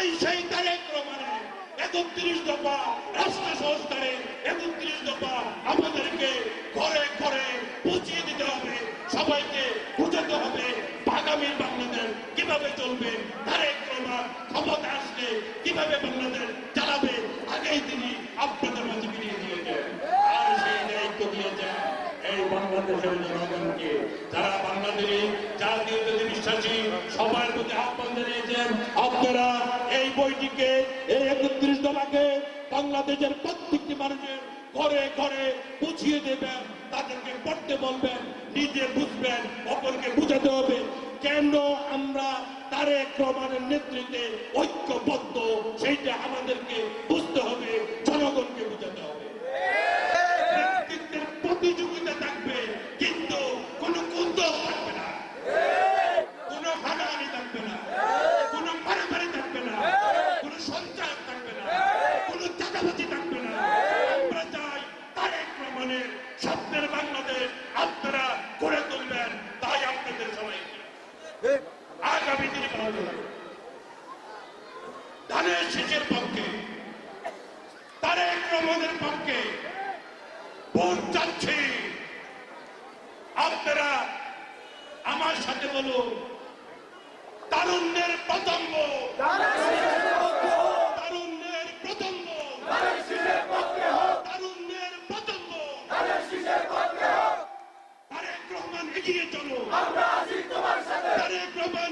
এই সেই তারেক রহমানের একত্রিশ দফা রাষ্ট্র সংস্কারের একত্রিশ দফা আমাদেরকে ঘরে ঘরে পৌঁছিয়ে দিতে হবে, সবাইকে বুঝাতে হবে আগামী বাংলাদেশ কীভাবে চলবে, তারেক রহমান ক্ষমতা আসলে কীভাবে বাংলাদেশ চালাবে, আগেই তিনি আপনাদের মাঝে ফিরিয়ে দিয়েছেন। আর সেই দায়িত্ব দিয়েছেন এই বাংলাদেশের জনগণকে। যারা বাংলাদেশে জাতীয়তাতে বিশ্বাসী, সবার প্রতি আহ্বান জানিয়েছেন, আপনারা বইটিকে এই একত্রিশ দফাকে বাংলাদেশের প্রত্যেকটি মানুষের ঘরে ঘরে বুঝিয়ে দেবেন, তাদেরকে পড়তে বলবেন, নিজে বুঝবেন, অপরকে বুঝাতে হবে। কেন আমরা তারেক রহমানের নেতৃত্বে ঐক্যবদ্ধ? সেইটা আমাদেরকে বুঝতে বিক্রি করা হলো ধানের শীষের পক্ষে, তারেক রহমানের পক্ষে ভোট চাচ্ছি। আপনারা আমার সাথে বলুন, তারুণ্যের প্রতম্ব তারুণ্যের প্রতম্ব তারুণ্যের প্রতম্ব তারেক রহমান এগিয়ে চলো তারেক রহমান